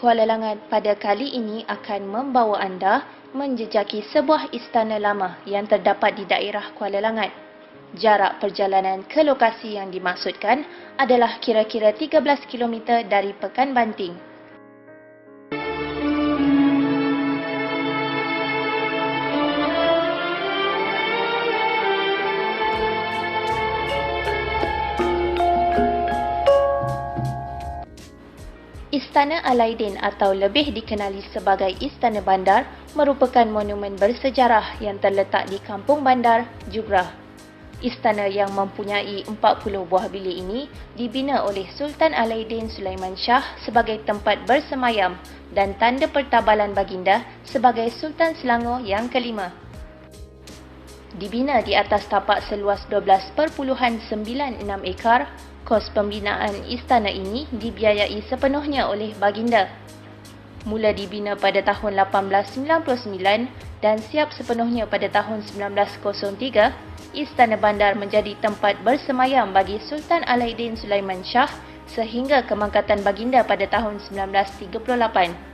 Kuala Langat pada kali ini akan membawa anda menjejaki sebuah istana lama yang terdapat di daerah Kuala Langat. Jarak perjalanan ke lokasi yang dimaksudkan adalah kira-kira 13 km dari Pekan Banting. Istana Alaidin atau lebih dikenali sebagai Istana Bandar merupakan monumen bersejarah yang terletak di Kampung Bandar, Jugrah. Istana yang mempunyai 40 buah bilik ini dibina oleh Sultan Alaidin Sulaiman Shah sebagai tempat bersemayam dan tanda pertabalan baginda sebagai Sultan Selangor yang kelima. Dibina di atas tapak seluas 12.96 ekar, kos pembinaan istana ini dibiayai sepenuhnya oleh baginda. Mula dibina pada tahun 1899 dan siap sepenuhnya pada tahun 1903, Istana Bandar menjadi tempat bersemayam bagi Sultan Alaidin Sulaiman Shah sehingga kemangkatan baginda pada tahun 1938.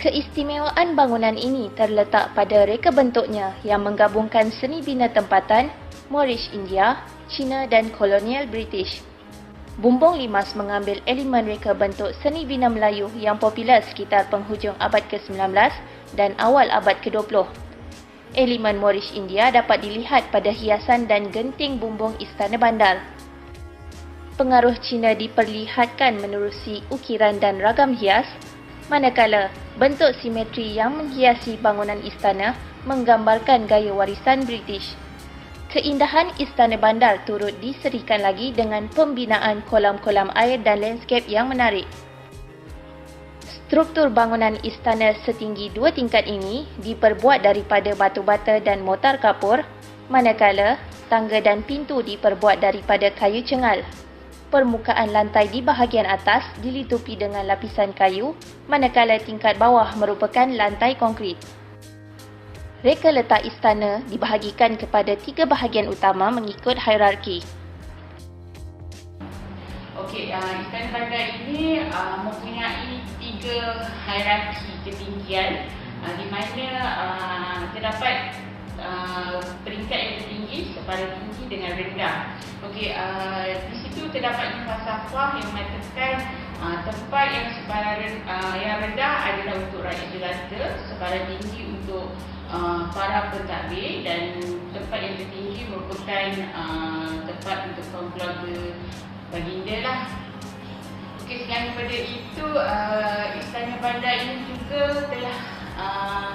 Keistimewaan bangunan ini terletak pada reka bentuknya yang menggabungkan seni bina tempatan, Moorish India, Cina dan kolonial British. Bumbung Limas mengambil elemen reka bentuk seni bina Melayu yang popular sekitar penghujung abad ke-19 dan awal abad ke-20. Elemen Moorish India dapat dilihat pada hiasan dan genting bumbung istana bandar. Pengaruh Cina diperlihatkan menerusi ukiran dan ragam hias, manakala bentuk simetri yang menghiasi bangunan istana menggambarkan gaya warisan British. Keindahan istana bandar turut diserikan lagi dengan pembinaan kolam-kolam air dan landscape yang menarik. Struktur bangunan istana setinggi dua tingkat ini diperbuat daripada batu bata dan motar kapur, manakala tangga dan pintu diperbuat daripada kayu cengal permukaan lantai di bahagian atas dilitupi dengan lapisan kayu, manakala tingkat bawah merupakan lantai konkrit. Reka letak istana dibahagikan kepada tiga bahagian utama mengikut hierarki. Okey, uh, istana bandar ini uh, mempunyai tiga hierarki ketinggian uh, di mana uh, terdapat uh, peringkat yang tinggi separuh tinggi dengan rendah. Okey, uh, di situ terdapat falsafah yang mengatakan uh, tempat yang sebarang uh, yang rendah adalah untuk rakyat jelata, sebarang tinggi untuk uh, para pentadbir dan tempat yang tertinggi merupakan uh, tempat untuk kaum keluarga baginda lah. Okey, selain daripada itu, uh, Istana Bandar ini juga telah uh,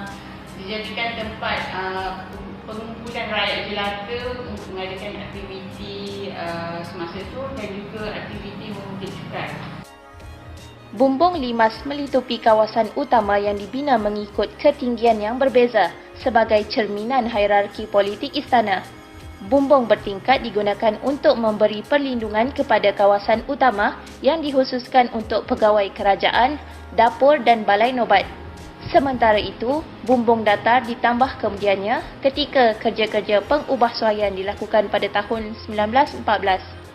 dijadikan tempat uh, pengumpulan rakyat jelata untuk mengadakan aktiviti uh, semasa itu dan juga aktiviti memungut cukai. Bumbung limas melitupi kawasan utama yang dibina mengikut ketinggian yang berbeza sebagai cerminan hierarki politik istana. Bumbung bertingkat digunakan untuk memberi perlindungan kepada kawasan utama yang dikhususkan untuk pegawai kerajaan, dapur dan balai nobat. Sementara itu, bumbung datar ditambah kemudiannya ketika kerja-kerja pengubahsuaian dilakukan pada tahun 1914.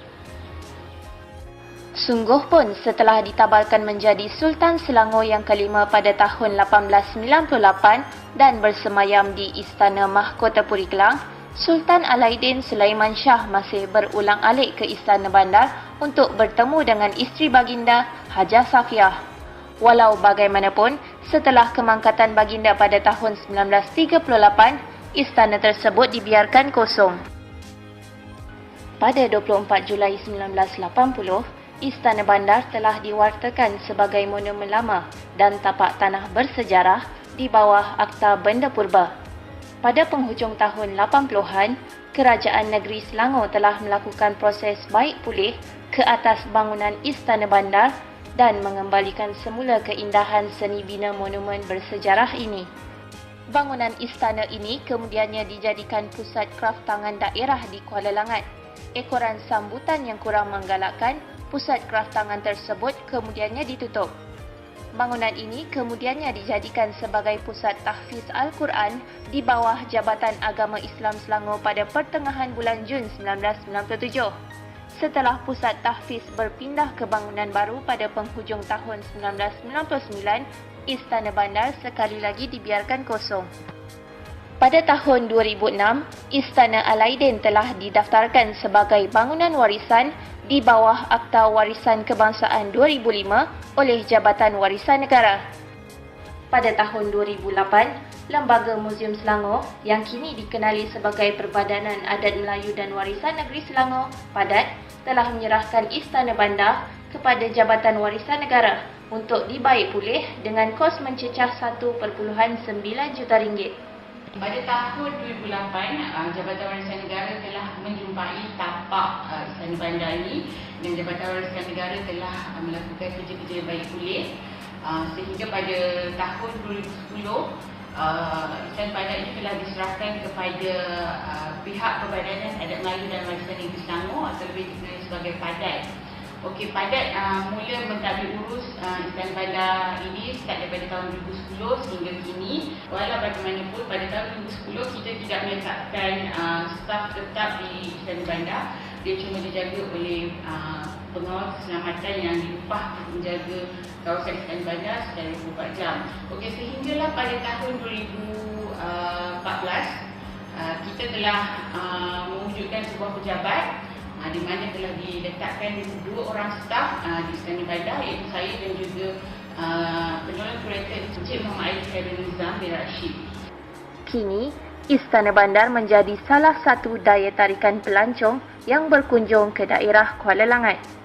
Sungguh pun setelah ditabalkan menjadi Sultan Selangor yang kelima pada tahun 1898 dan bersemayam di Istana Mahkota Puri Kelang, Sultan Alaidin Sulaiman Shah masih berulang alik ke Istana Bandar untuk bertemu dengan isteri baginda Hajar Safiah. Walau bagaimanapun, setelah kemangkatan baginda pada tahun 1938, istana tersebut dibiarkan kosong. Pada 24 Julai 1980, Istana Bandar telah diwartakan sebagai monumen lama dan tapak tanah bersejarah di bawah Akta Benda Purba. Pada penghujung tahun 80-an, Kerajaan Negeri Selangor telah melakukan proses baik pulih ke atas bangunan Istana Bandar dan mengembalikan semula keindahan seni bina monumen bersejarah ini. Bangunan istana ini kemudiannya dijadikan pusat kraft tangan daerah di Kuala Langat. Ekoran sambutan yang kurang menggalakkan, pusat kraft tangan tersebut kemudiannya ditutup. Bangunan ini kemudiannya dijadikan sebagai pusat tahfiz Al-Quran di bawah Jabatan Agama Islam Selangor pada pertengahan bulan Jun 1997. setelah pusat tahfiz berpindah ke bangunan baru pada penghujung tahun 1999, Istana Bandar sekali lagi dibiarkan kosong. Pada tahun 2006, Istana Alaidin telah didaftarkan sebagai bangunan warisan di bawah Akta Warisan Kebangsaan 2005 oleh Jabatan Warisan Negara. Pada tahun 2008, Lembaga Muzium Selangor yang kini dikenali sebagai Perbadanan Adat Melayu dan Warisan Negeri Selangor, PADAT, telah menyerahkan Istana Bandar kepada Jabatan Warisan Negara untuk dibaik pulih dengan kos mencecah 1.9 juta ringgit. Pada tahun 2008, uh, Jabatan Warisan Negara telah menjumpai tapak uh, Istana Bandar ini dan Jabatan Warisan Negara telah uh, melakukan kerja-kerja yang baik pulih uh, sehingga pada tahun 2010 uh, Istana Bandar ini telah diserahkan kepada uh, pihak Perbadanan Adat Melayu dan Warisan Negeri Selangor atau lebih dikenali sebagai PADAT. Okey, Padat uh, mula mentadbir urus uh, Istana Bandar ini start daripada tahun 2010 sehingga kini. Walau bagaimanapun pada tahun 2010 kita tidak meletakkan uh, staf tetap di Istana Bandar. Dia cuma dijaga oleh uh, pengawal keselamatan yang diupah untuk menjaga kawasan Istana Bandar secara 24 jam. Okey, sehinggalah pada tahun 2014 uh, kita telah uh, mewujudkan sebuah pejabat uh, di mana telah diletakkan dua orang staf uh, di Istana Bandar iaitu saya dan juga uh, penolong kurator Encik Muhammad Ali Khairul Nizam bin Rashid. Kini, Istana Bandar menjadi salah satu daya tarikan pelancong yang berkunjung ke daerah Kuala Langat.